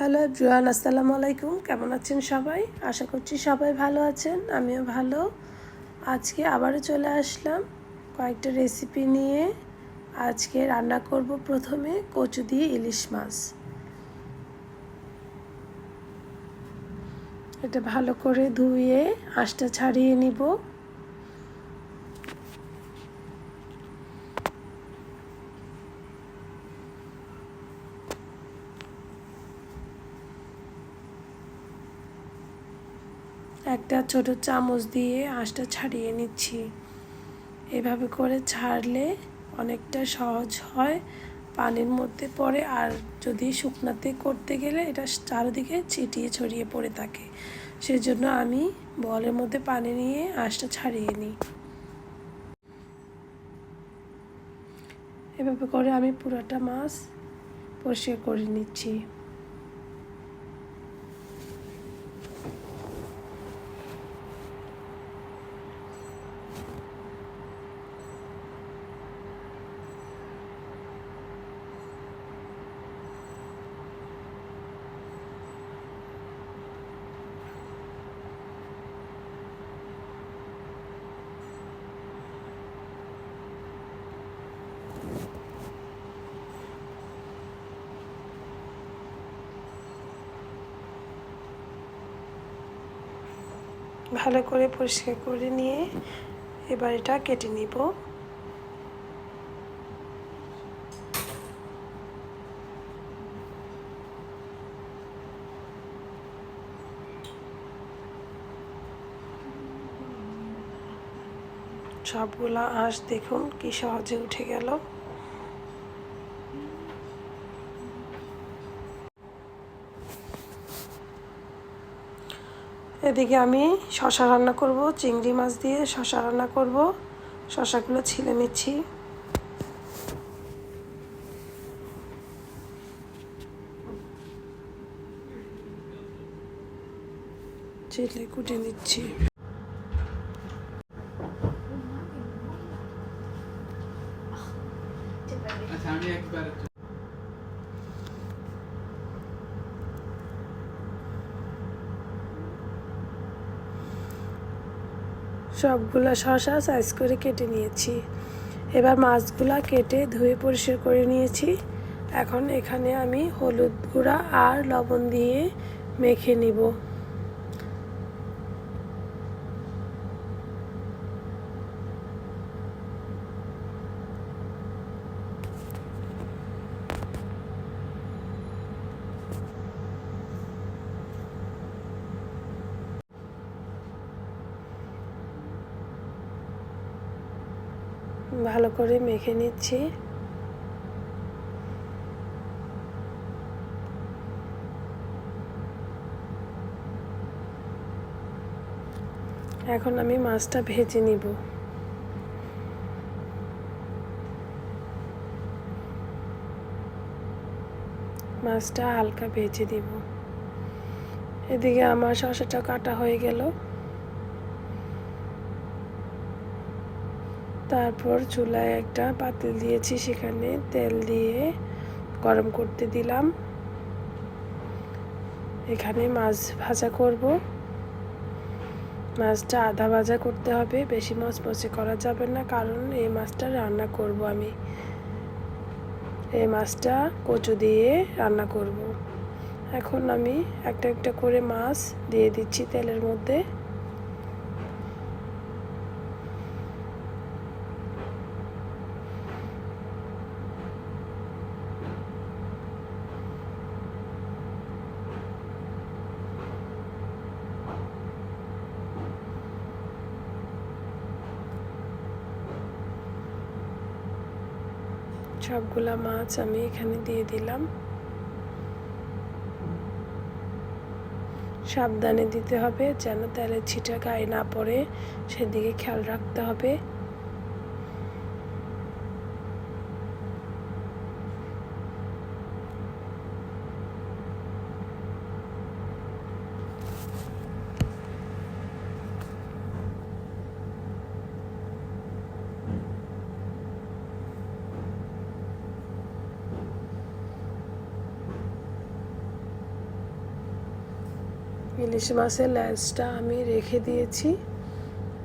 Hello everyone আসসালামু আলাইকুম কেমন আছেন সবাই? আশা করছি সবাই ভালো আছেন, আমিও ভালো। আজকে আবারও চলে আসলাম কয়েকটা রেসিপি নিয়ে। আজকে রান্না করব প্রথমে কচু দিয়ে ইলিশ মাছ। এটা ভালো করে ধুয়ে আঁশটা ছাড়িয়ে নিব। একটা ছোট চামচ দিয়ে আঁশটা ছাড়িয়ে নিচ্ছি। এভাবে করে ছাড়লে অনেকটা সহজ হয়। পানির মধ্যে পড়ে আর যদি শুকনাতে করতে গেলে এটা চারিদিকে ছিটিয়ে ছড়িয়ে পড়ে থাকে। সেজন্য আমি বলের মধ্যে পানি নিয়ে আঁশটা ছাড়িয়ে নিই। এভাবে করে আমি পুরোটা মাছ পরিষ্কার করে নিচ্ছি। ভালো করে পরিষ্কার করে নিয়ে এবার এটা কেটে নিব। সবগুলা আঁশ দেখুন কি সহজে উঠে গেল। এদিকে আমি শশা রান্না করব, চিংড়ি মাছ দিয়ে শশা রান্না করব। শশাগুলো ছিলে নিচ্ছি। চিলে কুটে নিচ্ছি। সবগুলা শশা সাইজ করে কেটে নিয়েছি। এবার মাছগুলা কেটে ধুয়ে পরিষ্কার করে নিয়েছি। এখন এখানে আমি হলুদ গুঁড়া আর লবণ দিয়ে মেখে নিব। মেখে নিচ্ছি। এখন আমি মাছটা ভেজে নিব। মাছটা হালকা ভেজে দিব এদিকে আমার শসাটা কাটা হয়ে গেল। তারপর চুলায় একটা পাতিল দিয়েছি, সেখানে তেল দিয়ে গরম করতে দিলাম। এখানে মাছ ভাজা করব। মাছটা আধা ভাজা করতে হবে, বেশি মাছ মচমচে করা যাবে না, কারণ এই মাছটা রান্না করব আমি। এই মাছটা কচু দিয়ে রান্না করব। এখন আমি একটা একটা করে মাছ দিয়ে দিচ্ছি তেলের মধ্যে। সবগুলা মাছ আমি এখানে দিয়ে দিলাম। সাবধানে দিতে হবে যেন তেলের ছিটা গায়ে না পড়ে, সেদিকে খেয়াল রাখতে হবে। ইলিশ মাছের লেজটা আমি রেখে দিয়েছি।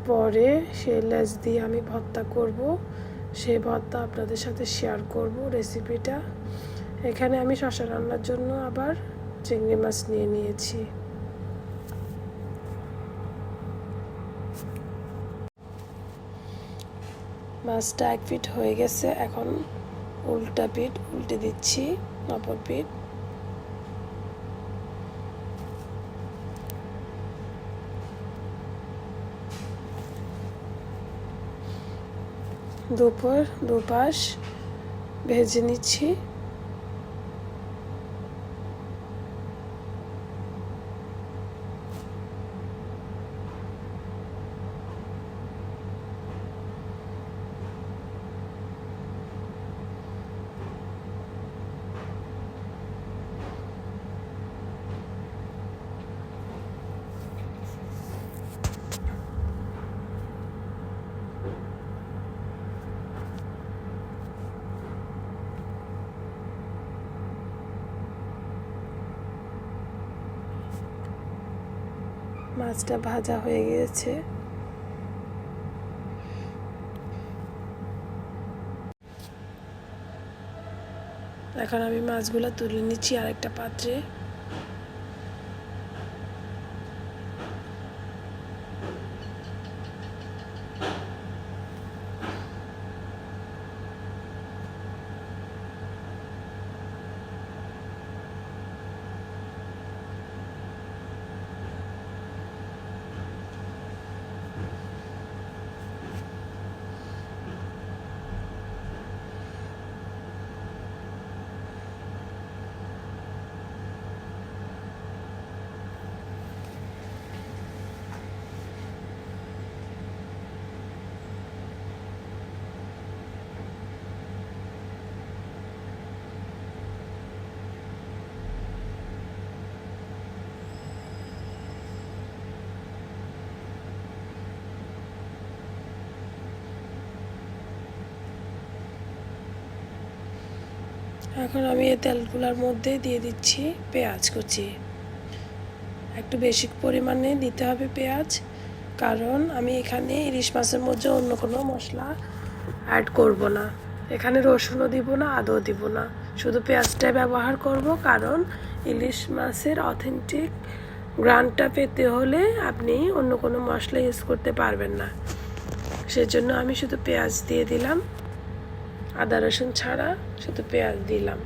পরে সেই লেজ দিয়ে আমি ভর্তা করব। সেই ভর্তা আপনাদের সাথে শেয়ার করব রেসিপিটা এখানে আমি শশা রান্নার জন্য আবার চিংড়ি মাছ নিয়ে নিয়েছি। মাছটা এক ফিট হয়ে গেছে। এখন উল্টা পিঠ উল্টে দিচ্ছি, অপর পিঠ দুপুর দুপাশ ভেজে নিচ্ছি। মাছটা ভাজা হয়ে গিয়েছে। এখন আমি মাছগুলো তুলে নিচ্ছি আরেকটা পাত্রে। এখন আমি এই তেলগুলোর মধ্যে দিয়ে দিচ্ছি পেঁয়াজ কুচি। একটু বেশি পরিমাণে দিতে হবে পেঁয়াজ, কারণ আমি এখানে ইলিশ মাছের মধ্যে অন্য কোনো মশলা অ্যাড করব না। এখানে রসুনও দিব না আদৌ দিব না। শুধু পেঁয়াজটাই ব্যবহার করব, কারণ ইলিশ মাছের অথেন্টিক গ্রানটা পেতে হলে আপনি অন্য কোনো মশলা ইউজ করতে পারবেন না। সেজন্য আমি শুধু পেঁয়াজ দিয়ে দিলাম। আদা, রসুন ছাড়া শুধু পেঁয়াজ দিলাম।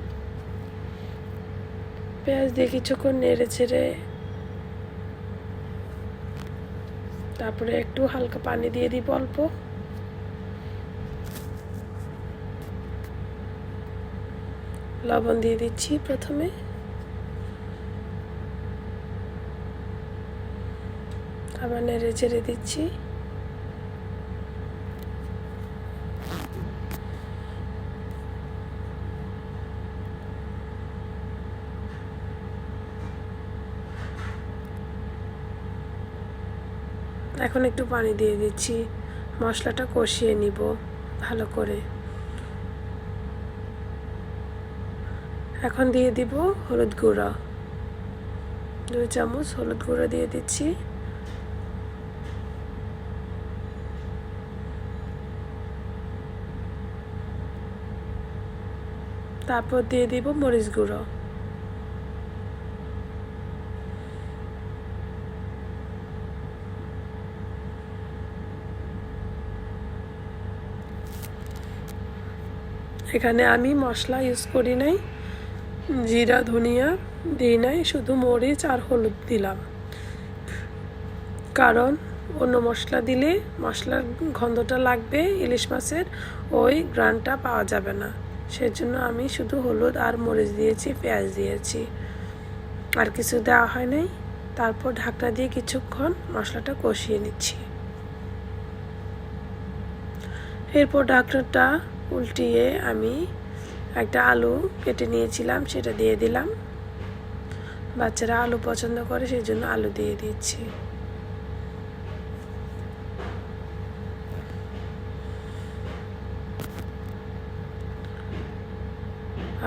পেঁয়াজ দিয়ে কিছুক্ষণ নেড়ে ছেড়ে তারপরে একটু হালকা পানি দিয়ে দিব অল্প। লবণ দিয়ে দিচ্ছি প্রথমে। আবার নেড়ে চেড়ে দিচ্ছি। এখন একটু পানি দিয়ে দিচ্ছি। মশলাটা কষিয়ে নিব ভালো করে। এখন দিয়ে দিব হলুদ গুঁড়া। দুই চামচ হলুদ গুঁড়া দিয়ে দিচ্ছি। তারপর দিয়ে দিব মরিচ গুঁড়ো। এখানে আমি মশলা ইউজ করি নাই, জিরা, ধনিয়া দিই নাই, শুধু মরিচ আর হলুদ দিলাম। কারণ অন্য মশলা দিলে মশলার গন্ধটা লাগবে, ইলিশ মাছের ওই গ্রানটা পাওয়া যাবে না। সেজন্য আমি শুধু হলুদ আর মরিচ দিয়েছি, পেঁয়াজ দিয়েছি। আর কিছু দেওয়া হয় নাই, তারপর ঢাকনা দিয়ে কিছুক্ষণ মশলাটা কষিয়ে নিচ্ছি। এরপর ঢাকনাটা উল্টিয়ে আমি একটা আলু কেটে নিয়েছিলাম, সেটা দিয়ে দিলাম। বাচ্চারা আলু পছন্দ করে, সেই জন্য আলু দিয়ে দিচ্ছি।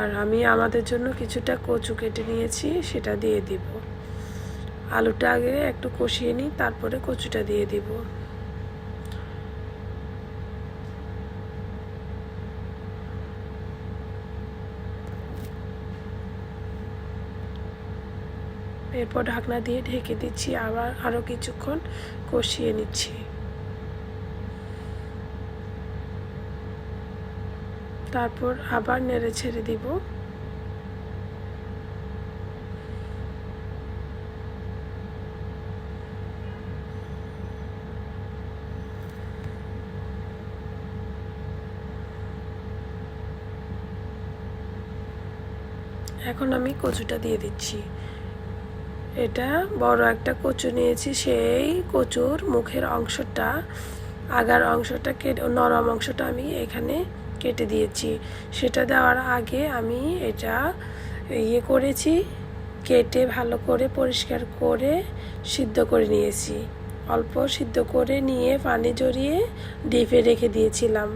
আর আমি আমাদের জন্য কিছুটা কচু কেটে নিয়েছি, সেটা দিয়ে দিব। আলুটা আগে একটু কষিয়ে নিই, তারপরে কচুটা দিয়ে দিব। এরপর ঢাকনা দিয়ে ঢেকে দিচ্ছি, আবার আরও কিছুক্ষণ কষিয়ে নিচ্ছি। তারপর আবার নেড়ে ছেড়ে দিব। এখন আমি কচুটা দিয়ে দিচ্ছি। এটা বড় একটা কচু নিয়েছি, সেই কচুর মুখের অংশটা, আগার অংশটা কেটে, নরম অংশটা আমি এখানে কেটে দিয়েছি। সেটা দেওয়ার আগে আমি এটা ইয়ে করেছি, কেটে ভালো করে পরিষ্কার করে সিদ্ধ করে নিয়েছি। অল্প সিদ্ধ করে নিয়ে পানি জড়িয়ে ডিপে রেখে দিয়েছিলাম।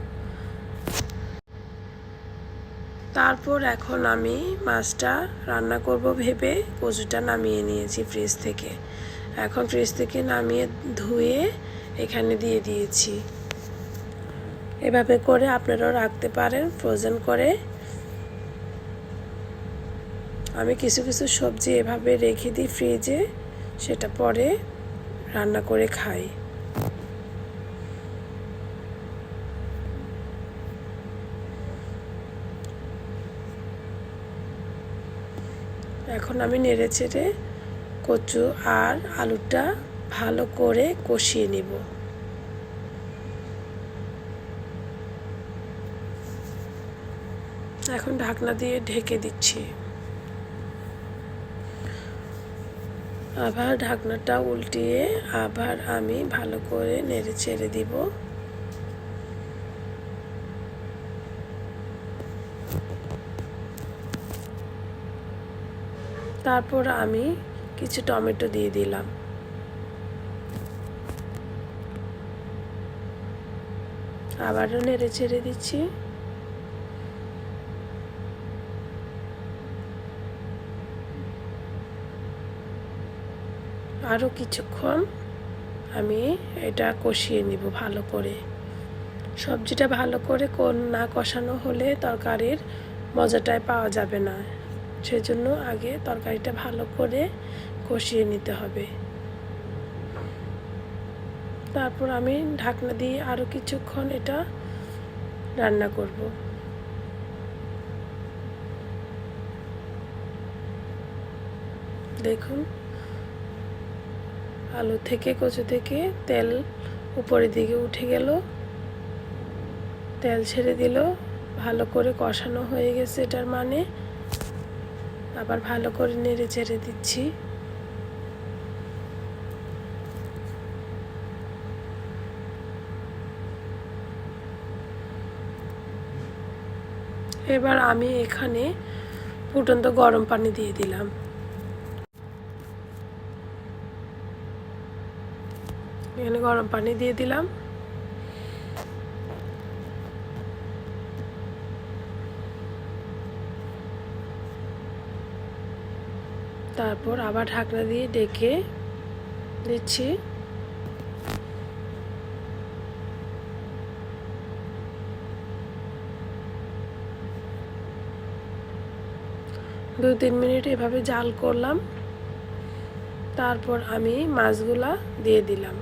তারপর এখন আমি মাছটা রান্না করব ভেবে কচুটা নামিয়ে নিয়েছি ফ্রিজ থেকে। এখন ফ্রিজ থেকে নামিয়ে ধুয়ে এখানে দিয়ে দিয়েছি। এভাবে করে আপনারাও রাখতে পারেন ফ্রোজেন করে। আমি কিছু কিছু সবজি এভাবে রেখে দিই ফ্রিজে সেটা পরে রান্না করে খাই। এখন আমি নেড়ে চেড়ে কচু আর আলুটা ভালো করে কষিয়ে নিব। এখন ঢাকনা দিয়ে ঢেকে দিচ্ছি। আবার ঢাকনাটা উল্টিয়ে আবার আমি ভালো করে নেড়ে ছেড়ে দিব। তারপর আমি কিছু টমেটো দিয়ে দিলাম। আবারও নেড়ে ছেড়ে দিচ্ছি। আরও কিছুক্ষণ আমি এটা কষিয়ে নিব ভালো করে। সবজিটা ভালো করে কোন না কষানো হলে তরকারির মজাটাই পাওয়া যাবে না। সেজন্য আগে তরকারিটা ভালো করে কষিয়ে নিতে হবে। তারপর আমি ঢাকনা দিয়ে আরও কিছুক্ষণ এটা রান্না করব। দেখুন, আলু থেকে কচু থেকে তেল উপরের দিকে উঠে গেল। তেল ছেড়ে দিল, ভালো করে কষানো হয়ে গেছে এটার মানে। আবার ভালো করে নেড়ে চেড়ে দিচ্ছি। এবার আমি এখানে ফুটন্ত গরম পানি দিয়ে দিলাম। এখানে গরম পানি দিয়ে দিলাম। তারপর আবার ঢাকনা দিয়ে ডেকে দিচ্ছি দু তিন মিনিট এভাবে জাল করলাম। তারপর আমি মাছগুলা দিয়ে দিলাম।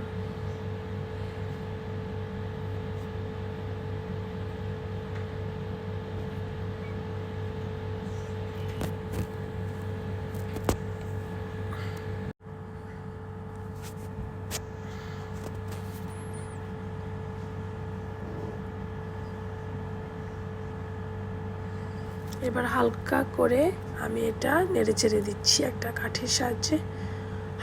এবার হালকা করে আমি এটা নেড়ে চেড়ে দিচ্ছি একটা কাঠের সাহায্যে।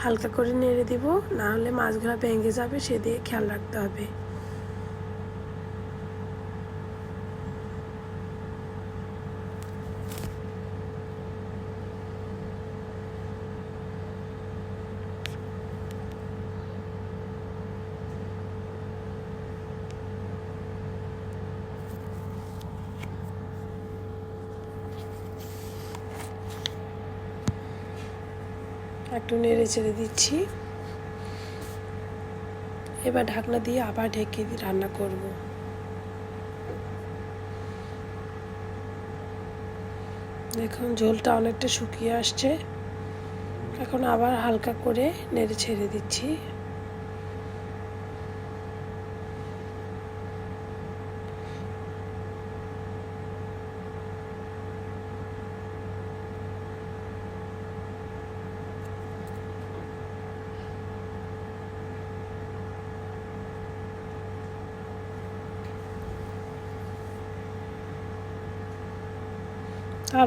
হালকা করে নেড়ে দিব, না হলে মাছগুলো ভেঙে যাবে, সে দিয়ে খেয়াল রাখতে হবে। একটু নেড়ে ছেড়ে দিচ্ছি। এবার ঢাকনা দিয়ে আবার ঢেকে রান্না করব। দেখুন, ঝোলটা অনেকটা শুকিয়ে আসছে। এখন আবার হালকা করে নেড়ে ছেড়ে দিচ্ছি।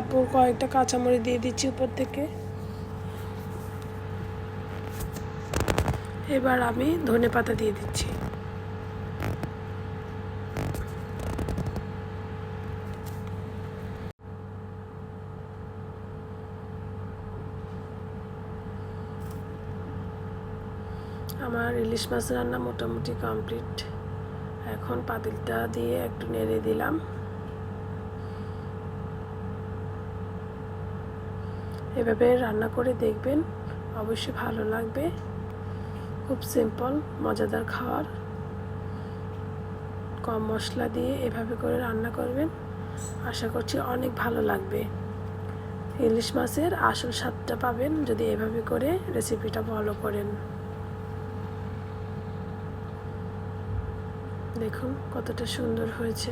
তারপর কয়েকটা কাঁচামরিচ দিয়ে দিচ্ছি উপর থেকে। এবার আমি ধনে পাতা দিয়ে দিচ্ছি। আমার ইলিশ মাছ রান্না মোটামুটি কমপ্লিট। এখন পাতিলটা দিয়ে একটু নেড়ে দিলাম। এভাবে রান্না করে দেখবেন, অবশ্যই ভালো লাগবে। খুব সিম্পল মজাদার খাওয়ার কম মশলা দিয়ে এভাবে করে রান্না করবেন, আশা করছি অনেক ভালো লাগবে। ইলিশ মাছের আসল স্বাদটা পাবেন যদি এভাবে করে রেসিপিটা ফলো করেন। দেখুন কতটা সুন্দর হয়েছে।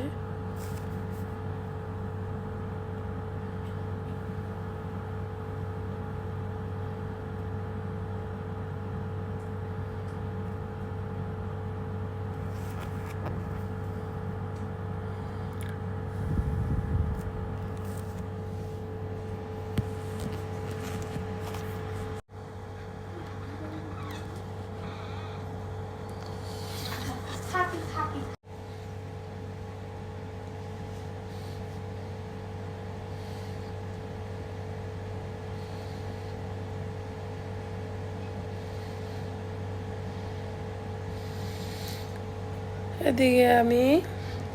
এদিকে আমি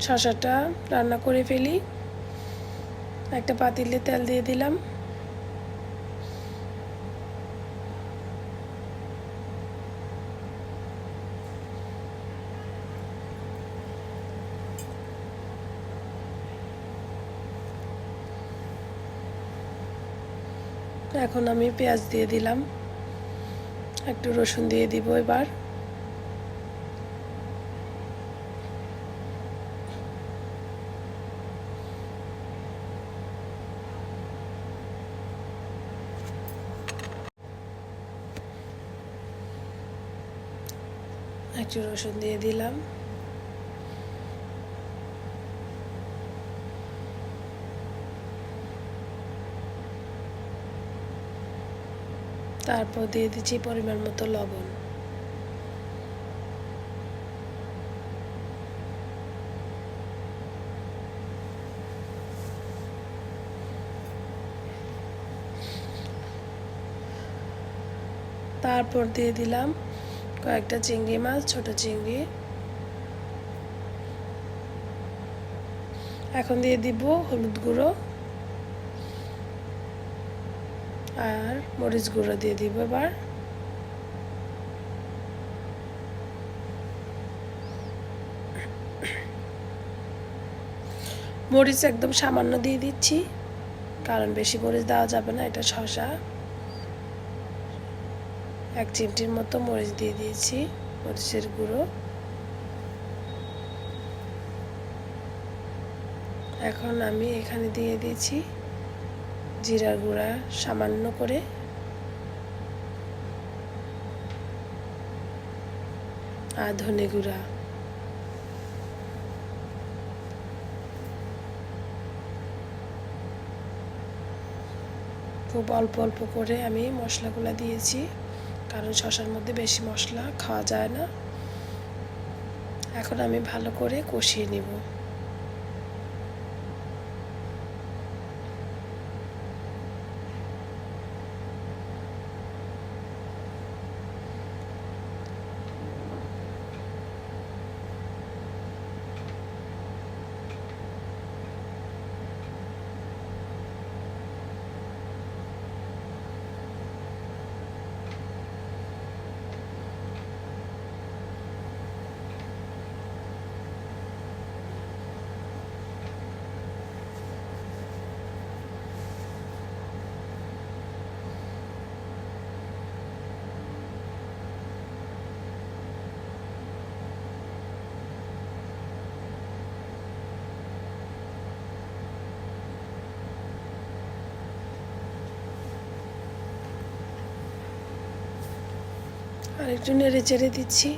শশাটা রান্না করে ফেলি। একটা পাতিলে তেল দিয়ে দিলাম। এখন আমি পেঁয়াজ দিয়ে দিলাম। একটু রসুন দিয়ে দিব এবার। একটু রসুন দিয়ে দিলাম। তারপর দিয়ে দিচ্ছি পরিমাণ মতো লবণ। তারপর দিয়ে দিলাম কয়েকটা চিংড়ি মাছ, ছোট চিংড়ি। এখন দিয়ে দিব হলুদ গুঁড়ো। আর মরিচ গুঁড়ো দিয়ে দিব এবার। মরিচ একদম সামান্য দিয়ে দিচ্ছি, কারণ বেশি মরিচ দেওয়া যাবে না, এটা শশা এক চিমটির মতো মরিচ দিয়ে দিয়েছি, মরিচের গুঁড়ো। এখন আমি এখানে দিয়ে দিয়েছি জিরার গুঁড়া সামান্য করে। আর ধনে গুঁড়া। খুব অল্প অল্প করে আমি মশলাগুলো দিয়েছি। কারণ শশার মধ্যে বেশি মশলা খাওয়া যায় না। এখন আমি ভালো করে কষিয়ে নিব। আর একটু নেড়ে চেড়ে দিচ্ছি।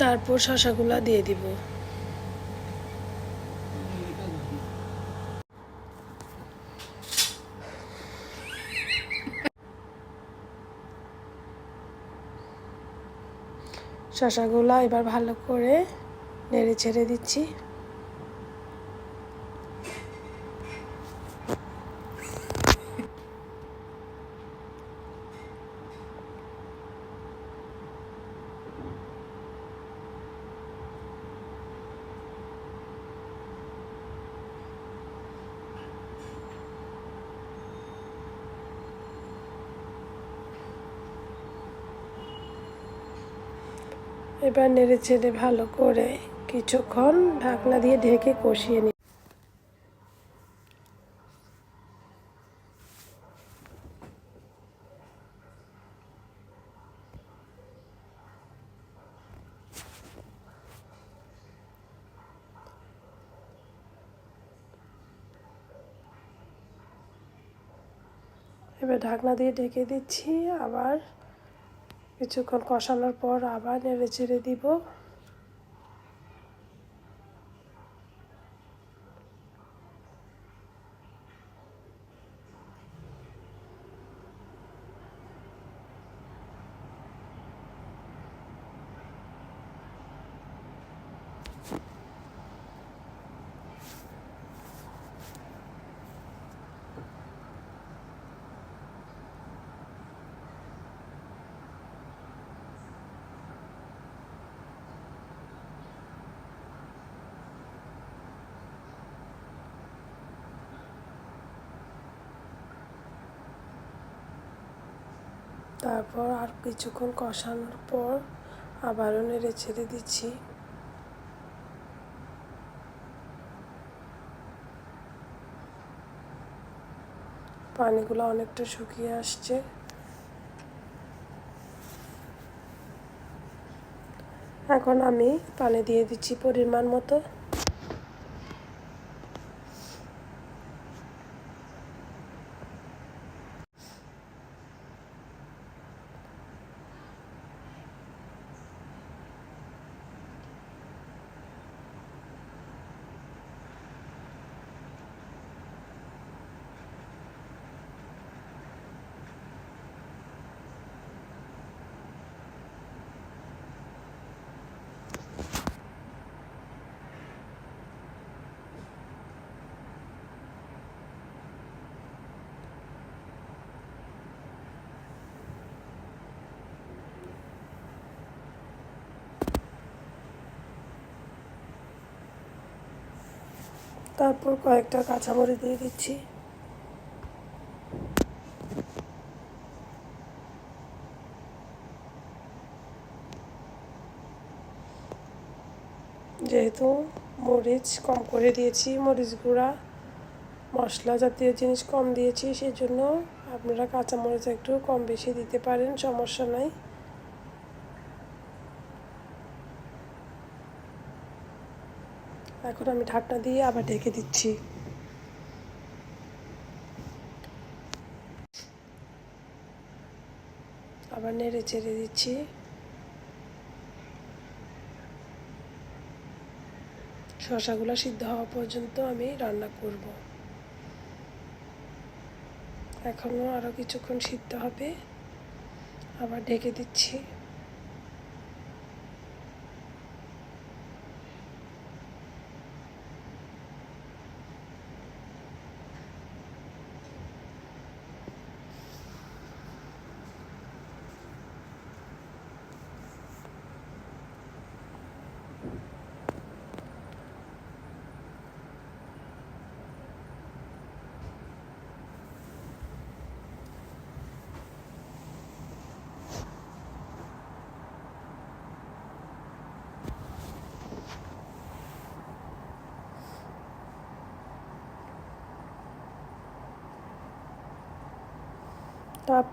তারপর শশাগুলা দিয়ে দিব। শশাগুলা এবার ভালো করে নেড়ে ছেড়ে দিচ্ছি। এবার নেড়ে ছেড়ে ভালো করে কিছুক্ষণ ঢাকনা দিয়ে ঢেকে কষিয়ে নিই এবার ঢাকনা দিয়ে ঢেকে দিচ্ছি, আবার কিছুক্ষণ কষানোর পর আবার নেড়ে চেড়ে দিব। তারপর আর কিছুক্ষণ কষানোর পর আবারও নেড়ে ছেড়ে দিচ্ছি। পানিগুলো অনেকটা শুকিয়ে আসছে। এখন আমি পানি দিয়ে দিচ্ছি পরিমাণ মতো। তারপর কয়েকটা কাঁচামরিচ দিয়ে দিচ্ছি। যেহেতু মরিচ কম করে দিয়েছি, মরিচ গুঁড়া, মশলা জাতীয় জিনিস কম দিয়েছি, সেজন্য আপনারা কাঁচামরিচ একটু কম বেশি দিতে পারেন, সমস্যা নাই। এখন আমি ঢাকনা দিয়ে আবার ঢেকে দিচ্ছি। আবার নেড়ে চেড়ে দিচ্ছি। শশাগুলো সিদ্ধ হওয়া পর্যন্ত আমি রান্না করব। এখনও আরও কিছুক্ষণ সিদ্ধ হবে। আবার ঢেকে দিচ্ছি।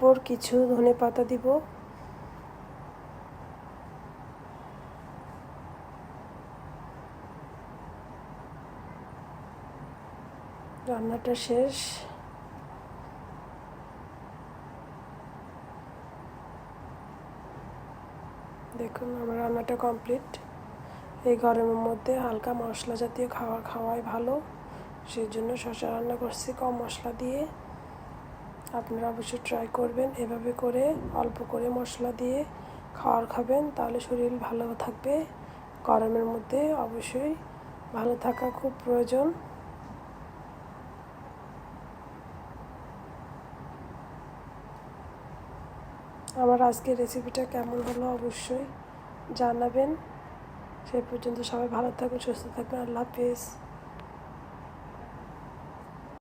তারপর কিছু ধনে পাতা দিব। রান্নাটা শেষ। দেখুন, আমার রান্নাটা কমপ্লিট। এই গরমের মধ্যে হালকা মশলা জাতীয় খাবার খাওয়াই ভালো। সেই জন্য শশা রান্না করছি কম মশলা দিয়ে। আপনারা অবশ্যই ট্রাই করবেন। এভাবে করে অল্প করে মশলা দিয়ে খাবার খাবেন, তাহলে শরীর ভালো থাকবে। গরমের মধ্যে অবশ্যই ভালো থাকা খুব প্রয়োজন। আমার আজকের রেসিপিটা কেমন হলো অবশ্যই জানাবেন। সেই পর্যন্ত সবাই ভালো থাকুন, সুস্থ থাকবেন আল্লাহ হাফিজ।